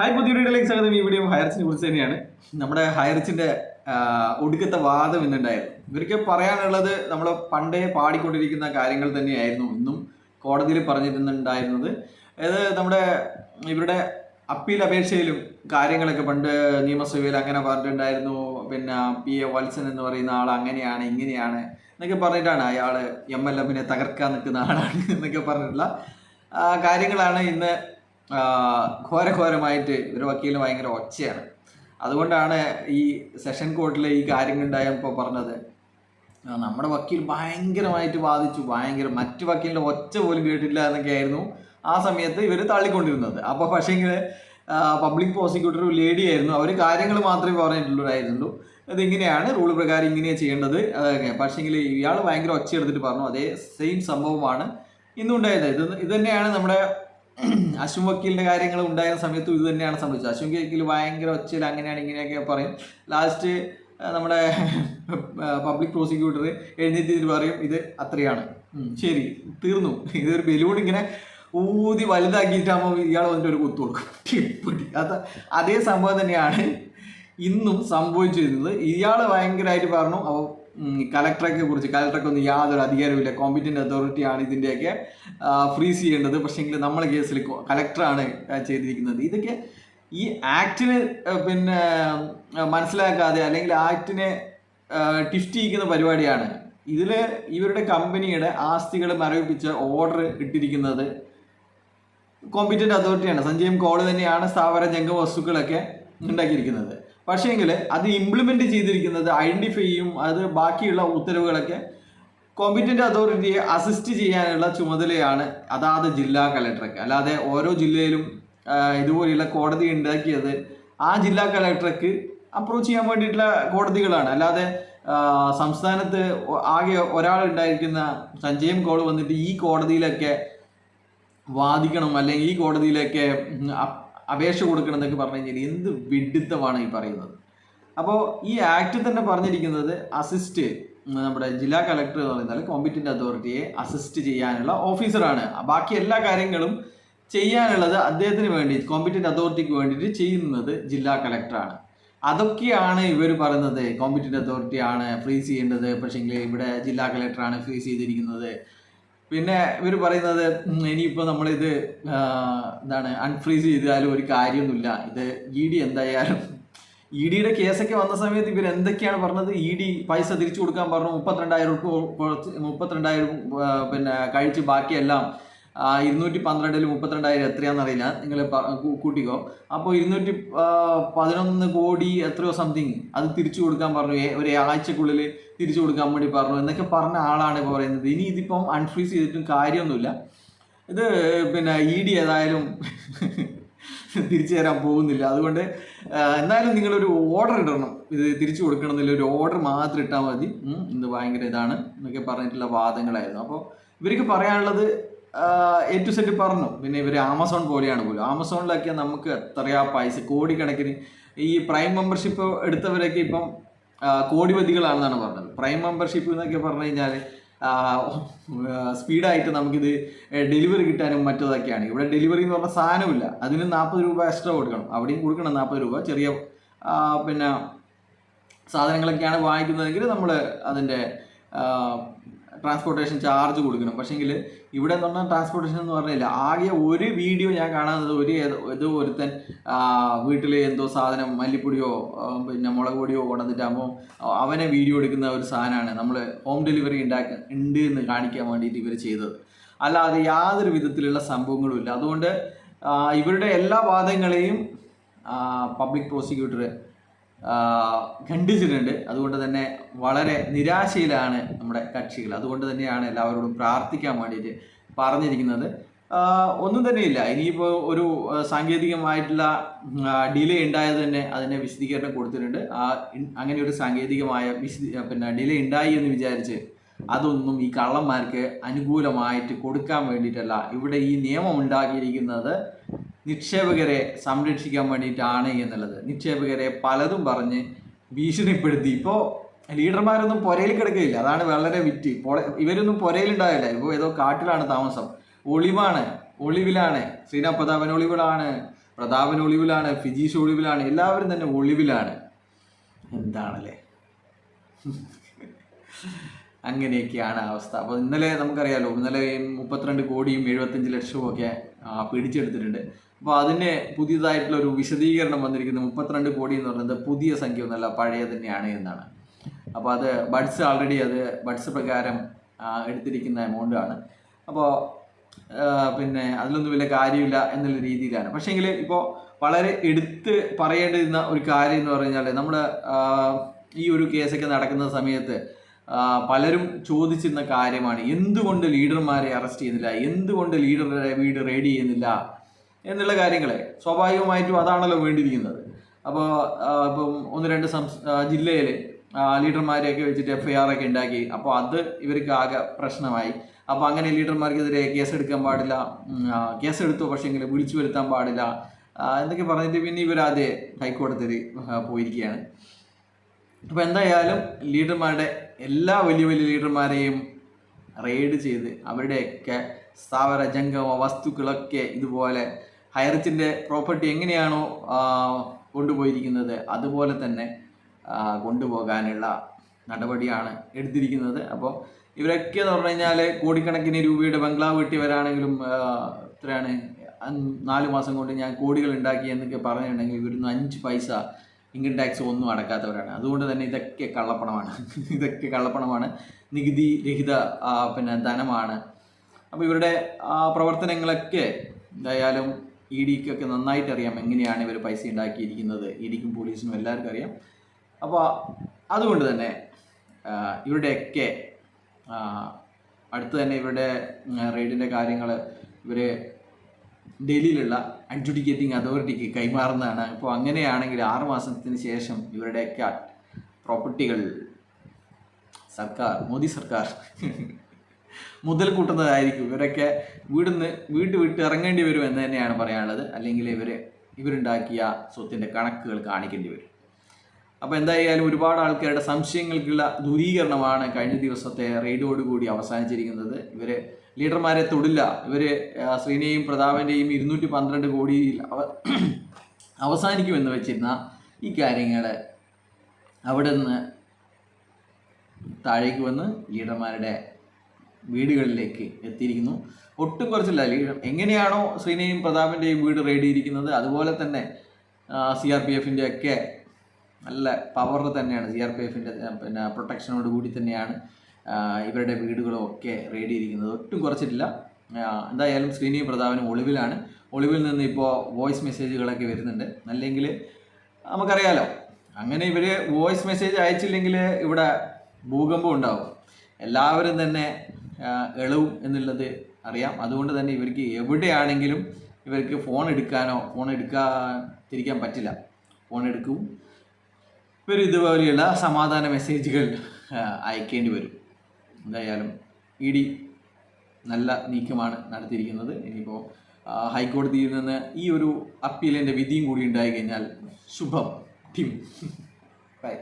Hi പുതിയ വീഡിയോയിലേക്ക് സ്വാഗതം. ഈ വീഡിയോ ഹയർച്ചിനെ കുറിച്ച് തന്നെയാണ്. നമ്മുടെ ഹയർച്ചിന്റെ ഒടുക്കത്തെ വാദം ഇന്നുണ്ടായിരുന്നു. ഇവർക്ക് പറയാനുള്ളത് നമ്മൾ പണ്ടേ പാടിക്കൊണ്ടിരിക്കുന്ന കാര്യങ്ങൾ തന്നെയായിരുന്നു ഇന്നും കോടതിയിൽ പറഞ്ഞിരുന്നുണ്ടായിരുന്നത്. അതായത് നമ്മുടെ ഇവരുടെ അപ്പീൽ അപേക്ഷയിലും കാര്യങ്ങളൊക്കെ പണ്ട് നിയമസഭയിൽ അങ്ങനെ പറഞ്ഞിട്ടുണ്ടായിരുന്നു. പിന്നെ പി എ വത്സൻ എന്ന് പറയുന്ന ആൾ അങ്ങനെയാണ് ഇങ്ങനെയാണ് എന്നൊക്കെ പറഞ്ഞിട്ടാണ് അയാൾ എം എൽ എമ്മിനെ തകർക്കാൻ നിൽക്കുന്ന ആളാണ് എന്നൊക്കെ പറഞ്ഞിട്ടുള്ള കാര്യങ്ങളാണ് ഇന്ന് ഘോരഘോരമായിട്ട് ഒരു വക്കീലിന് ഭയങ്കര ഒച്ചയാണ്. അതുകൊണ്ടാണ് ഈ സെഷൻ കോർട്ടിൽ ഈ കാര്യങ്ങൾ ഉണ്ടായപ്പോൾ പറഞ്ഞത്. നമ്മുടെ വക്കീൽ ഭയങ്കരമായിട്ട് വാദിച്ചു ഭയങ്കര മറ്റു വക്കീലിന്റെ ഒച്ച പോലും കേട്ടില്ല എന്നൊക്കെ ആയിരുന്നു ആ സമയത്ത് ഇവർ തള്ളിക്കൊണ്ടിരുന്നത്. അപ്പോൾ പക്ഷേ ഇങ്ങനെ പബ്ലിക് പ്രോസിക്യൂട്ടർ ഒരു ലേഡി ആയിരുന്നു. അവർ കാര്യങ്ങൾ മാത്രമേ പറഞ്ഞിട്ടുള്ളതായിരുന്നുള്ളൂ അതിങ്ങനെയാണ് റൂൾ പ്രകാരം ഇങ്ങനെയാണ് ചെയ്യേണ്ടത്. അതൊക്കെ. പക്ഷേങ്കിൽ ഇയാൾ ഭയങ്കര ഒച്ച എടുത്തിട്ട് പറഞ്ഞു. അതേ സെയിം സംഭവമാണ് ഇന്നുണ്ടായത്. ഇത് ഇത് തന്നെയാണ് നമ്മുടെ അശ്വം വക്കീലിന്റെ കാര്യങ്ങൾ ഉണ്ടായിരുന്ന സമയത്തും ഇത് തന്നെയാണ് സംഭവിച്ചത്. അശ്വം വക്കീൽ ഭയങ്കര ഒച്ചയിൽ അങ്ങനെയാണ് ഇങ്ങനെയൊക്കെ പറയും. ലാസ്റ്റ് നമ്മുടെ പബ്ലിക് പ്രോസിക്യൂട്ടർ എഴുന്നേറ്റ് പറയും ഇത് അത്രയാണ്. ശരി തീർന്നു. ഇതൊരു ബലൂൺ ഇങ്ങനെ ഊതി വലുതാക്കിയിട്ടാകുമ്പോൾ ഇയാൾ വന്നിട്ട് ഒരു കുത്തു കൊടുക്കും. അത് അതേ സംഭവം തന്നെയാണ് ഇന്നും സംഭവിച്ചിരുന്നത്. ഇയാൾ ഭയങ്കരമായിട്ട് പറഞ്ഞു അപ്പോൾ കലക്ടറൊക്കെ കുറിച്ച് കലക്ടർക്ക് ഒന്നും യാതൊരു അധികാരമില്ല കോമ്പിറ്റന്റ് അതോറിറ്റി ആണ് ഇതിന്റെയൊക്കെ ഫ്രീസ് ചെയ്യേണ്ടത്. പക്ഷേങ്കിൽ നമ്മളെ കേസിൽ കലക്ടറാണ് ചെയ്തിരിക്കുന്നത്. ഇതൊക്കെ ഈ ആക്ടിന് പിന്നെ മനസ്സിലാക്കാതെ അല്ലെങ്കിൽ ആക്ടിനെ ടിഫ്റ്റ് ചെയ്യിക്കുന്ന പരിപാടിയാണ്. ഇതിൽ ഇവരുടെ കമ്പനിയുടെ ആസ്തികൾ മരവിപ്പിച്ച ഓർഡർ ഇട്ടിരിക്കുന്നത് കോമ്പിറ്റന്റ് അതോറിറ്റിയാണ് സഞ്ജയം കോൾ തന്നെയാണ് സ്ഥാപന ജംഗമ വസ്തുക്കളൊക്കെ ഉണ്ടാക്കിയിരിക്കുന്നത്. പക്ഷേങ്കിൽ അത് ഇംപ്ലിമെന്റ് ചെയ്തിരിക്കുന്നത് ഐഡന്റിഫൈ ചെയ്യും അത് ബാക്കിയുള്ള ഉത്തരവുകളൊക്കെ കോമ്പിറ്റന്റ് അതോറിറ്റിയെ അസിസ്റ്റ് ചെയ്യാനുള്ള ചുമതലയാണ് അതാത് ജില്ലാ കലക്ടർക്ക് അല്ലാതെ ഓരോ ജില്ലയിലും ഇതുപോലെയുള്ള കോടതി ഉണ്ടാക്കിയത് ആ ജില്ലാ കലക്ടർക്ക് അപ്രോച്ച് ചെയ്യാൻ വേണ്ടിയിട്ടുള്ള കോടതികളാണ്. അല്ലാതെ സംസ്ഥാനത്ത് ആകെ ഒരാൾ ഉണ്ടായിരിക്കുന്ന സഞ്ജയം കോൾ വന്നിട്ട് ഈ കോടതിയിലൊക്കെ വാദിക്കണം അല്ലെങ്കിൽ ഈ കോടതിയിലൊക്കെ അപേക്ഷ കൊടുക്കണം എന്നൊക്കെ പറഞ്ഞു കഴിഞ്ഞാൽ എന്ത് വിഡിത്തമാണ് ഈ പറയുന്നത്? അപ്പോൾ ഈ ആക്ട് തന്നെ പറഞ്ഞിരിക്കുന്നത് അസിസ്റ്റ് നമ്മുടെ ജില്ലാ കളക്ടർ എന്ന് പറയുന്നത് കോമ്പിറ്റന്റ് അതോറിറ്റിയെ അസിസ്റ്റ് ചെയ്യാനുള്ള ഓഫീസറാണ്. ബാക്കി എല്ലാ കാര്യങ്ങളും ചെയ്യാനുള്ളത് അദ്ദേഹത്തിന് വേണ്ടി കോമ്പിറ്റന്റ് അതോറിറ്റിക്ക് വേണ്ടിയിട്ട് ചെയ്യുന്നത് ജില്ലാ കളക്ടറാണ്. അതൊക്കെയാണ് ഇവർ പറയുന്നത്. കോമ്പിറ്റന്റ് അതോറിറ്റി ആണ് ഫ്രീസ് ചെയ്യേണ്ടത്. പക്ഷേങ്കിൽ ഇവിടെ ജില്ലാ കളക്ടറാണ് ഫ്രീസ് ചെയ്തിരിക്കുന്നത്. പിന്നെ ഇവർ പറയുന്നത് ഇനിയിപ്പോൾ നമ്മളിത് എന്താണ് അൺഫ്രീസ് ചെയ്താലും ഒരു കാര്യമൊന്നുമില്ല. ഇത് ഇ ഡി എന്തായാലും ഇ ഡിയുടെ കേസൊക്കെ വന്ന സമയത്ത് ഇവർ എന്തൊക്കെയാണ് പറഞ്ഞത്? ഇ ഡി പൈസ തിരിച്ചു കൊടുക്കാൻ പറഞ്ഞു. മുപ്പത്തിരണ്ടായിരം മുപ്പത്തിരണ്ടായിരം പിന്നെ കഴിച്ച് ബാക്കിയെല്ലാം ഇരുന്നൂറ്റി പന്ത്രണ്ടിൽ മുപ്പത്തിരണ്ടായിരം എത്രയാണെന്ന് അറിയില്ല നിങ്ങൾ കൂട്ടിക്കോ. അപ്പോൾ ഇരുന്നൂറ്റി പതിനൊന്ന് കോടി എത്രയോ സംതിങ്. അത് തിരിച്ചു കൊടുക്കാൻ പറഞ്ഞു. ഒരു ആഴ്ചക്കുള്ളിൽ തിരിച്ചു കൊടുക്കാൻ വേണ്ടി പറഞ്ഞു. എന്നൊക്കെ പറഞ്ഞ ആളാണ് ഇപ്പോൾ പറയുന്നത്. ഇനി ഇതിപ്പം അൺഫ്രീസ് ചെയ്തിട്ടും കാര്യമൊന്നുമില്ല. ഇത് പിന്നെ ഇ ഡി ഏതായാലും തിരിച്ചു തരാൻ പോകുന്നില്ല. അതുകൊണ്ട് എന്തായാലും നിങ്ങളൊരു ഓർഡർ ഇടണം. ഇത് തിരിച്ചു കൊടുക്കണം ഒരു ഓർഡർ മാത്രം ഇട്ടാൽ മതി. ഇന്ന് ഭയങ്കര ഇതാണ്. എന്നൊക്കെ പറഞ്ഞിട്ടുള്ള വാദങ്ങളായിരുന്നു. അപ്പോൾ ഇവർക്ക് പറയാനുള്ളത് എ ടു സെറ്റ് പറഞ്ഞു. പിന്നെ ഇവർ ആമസോൺ പോലെയാണ് പോലും. ആമസോണിലൊക്കെ നമുക്ക് എത്രയാ പൈസ കോടിക്കണക്കിന് ഈ പ്രൈം മെമ്പർഷിപ്പ് എടുത്തവരൊക്കെ ഇപ്പം കോടിപതികളാണെന്നാണ് പറഞ്ഞത്. പ്രൈം മെമ്പർഷിപ്പ് എന്നൊക്കെ പറഞ്ഞു കഴിഞ്ഞാൽ സ്പീഡായിട്ട് നമുക്കിത് ഡെലിവറി കിട്ടാനും മറ്റതൊക്കെയാണ്. ഇവിടെ ഡെലിവറി എന്ന് പറഞ്ഞാൽ സാധനമില്ല അതിന് നാൽപ്പത് രൂപ എക്സ്ട്രാ കൊടുക്കണം. അവിടെയും കൊടുക്കണം നാൽപ്പത് രൂപ. ചെറിയ പിന്നെ സാധനങ്ങളൊക്കെയാണ് വാങ്ങിക്കുന്നതെങ്കിൽ നമ്മൾ അതിന്റെ ട്രാൻസ്പോർട്ടേഷൻ ചാർജ് കൊടുക്കണം. പക്ഷേങ്കിൽ ഇവിടെ എന്ന് പറഞ്ഞാൽ ട്രാൻസ്പോർട്ടേഷൻ എന്ന് പറഞ്ഞില്ല. ആകെ ഒരു വീഡിയോ ഞാൻ കാണാത്തത് ഒരു ഏതോ ഒരുത്തൻ വീട്ടിൽ എന്തോ സാധനം മല്ലിപ്പൊടിയോ പിന്നെ മുളക് പൊടിയോ കൊണ്ടുവന്നിട്ടാകുമ്പോൾ അവനെ വീഡിയോ എടുക്കുന്ന ഒരു സാധനമാണ് നമ്മൾ ഹോം ഡെലിവറി ഉണ്ടാക്ക ഉണ്ട് എന്ന് കാണിക്കാൻ വേണ്ടിയിട്ട് ഇവർ ചെയ്തത്. അല്ലാതെ യാതൊരു വിധത്തിലുള്ള സംഭവങ്ങളും ഇല്ല. അതുകൊണ്ട് ഇവരുടെ എല്ലാ വാദങ്ങളെയും പബ്ലിക് പ്രോസിക്യൂട്ടർ ഖണ്ഡിച്ചിട്ടുണ്ട്. അതുകൊണ്ട് തന്നെ വളരെ നിരാശയിലാണ് നമ്മുടെ കക്ഷികൾ. അതുകൊണ്ട് തന്നെയാണ് എല്ലാവരോടും പ്രാർത്ഥിക്കാൻ വേണ്ടിയിട്ട് പറഞ്ഞിരിക്കുന്നത്. ഒന്നും തന്നെയില്ല. ഇനിയിപ്പോൾ ഒരു സാങ്കേതികമായിട്ടുള്ള ഡിലേ ഉണ്ടായത് തന്നെ അതിനെ വിശദീകരണം കൊടുത്തിട്ടുണ്ട്. ആ അങ്ങനെ ഒരു സാങ്കേതികമായ വിശദീ പിന്നെ ഡിലേ ഉണ്ടായി എന്ന് വിചാരിച്ച് അതൊന്നും ഈ കള്ളന്മാർക്ക് അനുകൂലമായിട്ട് കൊടുക്കാൻ വേണ്ടിയിട്ടല്ല ഇവിടെ ഈ നിയമം ഉണ്ടാക്കിയിരിക്കുന്നത്. നിക്ഷേപകരെ സംരക്ഷിക്കാൻ വേണ്ടിയിട്ടാണ് എന്നുള്ളത്. നിക്ഷേപകരെ പലതും പറഞ്ഞ് ഭീഷണിപ്പെടുത്തി. ഇപ്പോൾ ലീഡർമാരൊന്നും പുരയിൽ കിടക്കുകയില്ല അതാണ് വളരെ വിറ്റ്. ഇവരൊന്നും പുരയിലുണ്ടാവില്ല. ഇപ്പോൾ ഏതോ കാട്ടിലാണ് താമസം. ഒളിവാണ്. ഒളിവിലാണ്. ശ്രീനാഥ് പ്രതാപൻ ഒളിവിലാണ്. പ്രതാപൻ ഒളിവിലാണ്. ഫിജീഷ് ഒളിവിലാണ്. എല്ലാവരും തന്നെ ഒളിവിലാണ്. എന്താണല്ലേ? അങ്ങനെയൊക്കെയാണ് അവസ്ഥ. അപ്പോൾ ഇന്നലെ നമുക്കറിയാലോ ഇന്നലെ മുപ്പത്തിരണ്ട് കോടിയും എഴുപത്തഞ്ച് ലക്ഷവും ഒക്കെ പിടിച്ചെടുത്തിട്ടുണ്ട്. അപ്പോൾ അതിന് പുതിയതായിട്ടുള്ള ഒരു വിശദീകരണം വന്നിരിക്കുന്നത് മുപ്പത്തിരണ്ട് കോടി എന്ന് പറയുന്നത് പുതിയ സംഖ്യ ഒന്നല്ല പഴയ തന്നെയാണ് എന്നാണ്. അപ്പോൾ അത് ബഡ്സ് ആൾറെഡി അത് ബഡ്സ് പ്രകാരം എടുത്തിരിക്കുന്ന എമൗണ്ട് ആണ്. അപ്പോൾ പിന്നെ അതിലൊന്നും വലിയ കാര്യമില്ല എന്നുള്ള രീതിയിലാണ്. പക്ഷേങ്കിൽ ഇപ്പോൾ വളരെ എടുത്ത് പറയേണ്ടിരുന്ന ഒരു കാര്യം എന്ന് പറഞ്ഞാൽ നമ്മുടെ ഈ ഒരു കേസൊക്കെ നടക്കുന്ന സമയത്ത് പലരും ചോദിച്ചിരുന്ന കാര്യമാണ് എന്തുകൊണ്ട് ലീഡർമാരെ അറസ്റ്റ് ചെയ്യുന്നില്ല? എന്തുകൊണ്ട് ലീഡറുടെ വീട് റെയ്ഡ് ചെയ്യുന്നില്ല? എന്നുള്ള കാര്യങ്ങളെ സ്വാഭാവികമായിട്ടും അതാണല്ലോ വേണ്ടിയിരിക്കുന്നത്. അപ്പോൾ ഇപ്പം ഒന്ന് രണ്ട് സംസ് ജില്ലയിൽ ലീഡർമാരെയൊക്കെ വെച്ചിട്ട് എഫ് ഐ ആർ ഒക്കെ ഉണ്ടാക്കി. അപ്പോൾ അത് ഇവർക്ക് ആകെ പ്രശ്നമായി. അപ്പോൾ അങ്ങനെ ലീഡർമാർക്കെതിരെ കേസ് എടുക്കാൻ പാടില്ല കേസെടുത്തു. പക്ഷേങ്കിൽ വിളിച്ചു വരുത്താൻ പാടില്ല. എന്നൊക്കെ പറഞ്ഞിട്ട് പിന്നെ ഇവരാദ്യ ഹൈക്കോടതിയിൽ പോയിരിക്കുകയാണ്. അപ്പോൾ എന്തായാലും ലീഡർമാരുടെ എല്ലാ വലിയ വലിയ ലീഡർമാരെയും റെയ്ഡ് ചെയ്ത് അവരുടെയൊക്കെ സ്ഥാവര ജംഗമ വസ്തുക്കളൊക്കെ ഇതുപോലെ ഹൈറിച്ചിന്റെ പ്രോപ്പർട്ടി എങ്ങനെയാണോ കൊണ്ടുപോയിരിക്കുന്നത് അതുപോലെ തന്നെ കൊണ്ടുപോകാനുള്ള നടപടിയാണ് എടുത്തിരിക്കുന്നത്. അപ്പോൾ ഇവരൊക്കെ എന്ന് പറഞ്ഞു കഴിഞ്ഞാൽ കോടിക്കണക്കിന് രൂപയുടെ ബംഗ്ലാവ് കിട്ടിയവരാണെങ്കിലും എത്രയാണ് നാല് മാസം കൊണ്ട് ഞാൻ കോടികൾ ഉണ്ടാക്കി എന്നൊക്കെ പറഞ്ഞിട്ടുണ്ടെങ്കിൽ ഇവരൊന്നും അഞ്ച് പൈസ ഇൻകം ടാക്സ് ഒന്നും അടക്കാത്തവരാണ്. അതുകൊണ്ട് തന്നെ ഇതൊക്കെ കള്ളപ്പണമാണ്. ഇതൊക്കെ കള്ളപ്പണമാണ്. നികുതി രഹിത പിന്നെ ധനമാണ്. അപ്പോൾ ഇവരുടെ പ്രവർത്തനങ്ങളൊക്കെ എന്തായാലും ഇ ഡിക്കൊക്കെ നന്നായിട്ട് അറിയാം എങ്ങനെയാണ് ഇവർ പൈസ ഉണ്ടാക്കിയിരിക്കുന്നത്. ഇ ഡിക്കും പോലീസിനും എല്ലാവർക്കും അറിയാം. അപ്പോൾ അതുകൊണ്ട് തന്നെ ഇവരുടെയൊക്കെ അടുത്ത് തന്നെ ഇവരുടെ റെയ്ഡിന്റെ കാര്യങ്ങൾ ഇവർ ഡൽഹിയിലുള്ള അഡ്ജുഡിക്കേറ്റിംഗ് അതോറിറ്റിക്ക് കൈമാറുന്നതാണ്. അപ്പോൾ അങ്ങനെയാണെങ്കിൽ ആറുമാസത്തിന് ശേഷം ഇവരുടെയൊക്കെ പ്രോപ്പർട്ടികൾ സർക്കാർ മോദി സർക്കാർ മുതൽ കൂട്ടുന്നതായിരിക്കും ഇവരൊക്കെ വീടിന്ന് വീട്ട് വിട്ട് ഇറങ്ങേണ്ടി വരും എന്ന് തന്നെയാണ് പറയാനുള്ളത്. അല്ലെങ്കിൽ ഇവർ ഇവരുണ്ടാക്കിയ സ്വത്തിന്റെ കണക്കുകൾ കാണിക്കേണ്ടി വരും. അപ്പോൾ എന്തായാലും ഒരുപാട് ആൾക്കാരുടെ സംശയങ്ങൾക്കുള്ള ദൂരീകരണമാണ് കഴിഞ്ഞ ദിവസത്തെ റെയ്ഡോടുകൂടി അവസാനിച്ചിരിക്കുന്നത്. ഇവർ ലീഡർമാരെ തൊടില്ല. ഇവർ ശ്രീനെയും പ്രതാപന്റെയും ഇരുന്നൂറ്റി പന്ത്രണ്ട് കോടിയിൽ അവ അവസാനിക്കുമെന്ന് വെച്ചിരുന്ന ഈ കാര്യങ്ങൾ അവിടെ നിന്ന് താഴേക്ക് വന്ന് ലീഡർമാരുടെ വീടുകളിലേക്ക് എത്തിയിരിക്കുന്നു. ഒട്ടും കുറച്ചില്ല. ലീഡർ എങ്ങനെയാണോ ശ്രീനെയും പ്രതാപിന്റെയും വീട് റെയ്ഡിയിരിക്കുന്നത് അതുപോലെ തന്നെ സി ആർ പി എഫിന്റെ ഒക്കെ നല്ല പവർ തന്നെയാണ്. സി ആർ പി എഫിന്റെ പിന്നെ പ്രൊട്ടക്ഷനോട് കൂടി തന്നെയാണ് ഇവരുടെ വീടുകളും ഒക്കെ റെയ്ഡിയിരിക്കുന്നത് ഒട്ടും കുറച്ചിട്ടില്ല. എന്തായാലും ശ്രീനിയും പ്രതാപനും ഒളിവിലാണ്. ഒളിവിൽ നിന്ന് ഇപ്പോൾ വോയിസ് മെസ്സേജുകളൊക്കെ വരുന്നുണ്ട്. അല്ലെങ്കിൽ നമുക്കറിയാലോ അങ്ങനെ ഇവർ വോയിസ് മെസ്സേജ് അയച്ചില്ലെങ്കിൽ ഇവിടെ ഭൂകമ്പം ഉണ്ടാവും. എല്ലാവരും തന്നെ എളവും എന്നുള്ളത് അറിയാം. അതുകൊണ്ട് തന്നെ ഇവർക്ക് എവിടെയാണെങ്കിലും ഇവർക്ക് ഫോൺ എടുക്കാനോ ഫോൺ എടുക്കാതിരിക്കാൻ പറ്റില്ല. ഫോൺ എടുക്കും. ഇവർ ഇതുപോലെയുള്ള സമാധാന മെസ്സേജുകൾ അയക്കേണ്ടി വരും. എന്തായാലും ഇ ഡി നല്ല നീക്കമാണ് നടത്തിയിരിക്കുന്നത്. ഇനിയിപ്പോൾ ഹൈക്കോടതിയിൽ നിന്ന് ഈ ഒരു അപ്പീലിന്റെ വിധിയും കൂടി ഉണ്ടായി കഴിഞ്ഞാൽ ശുഭം. ടീം. ബൈ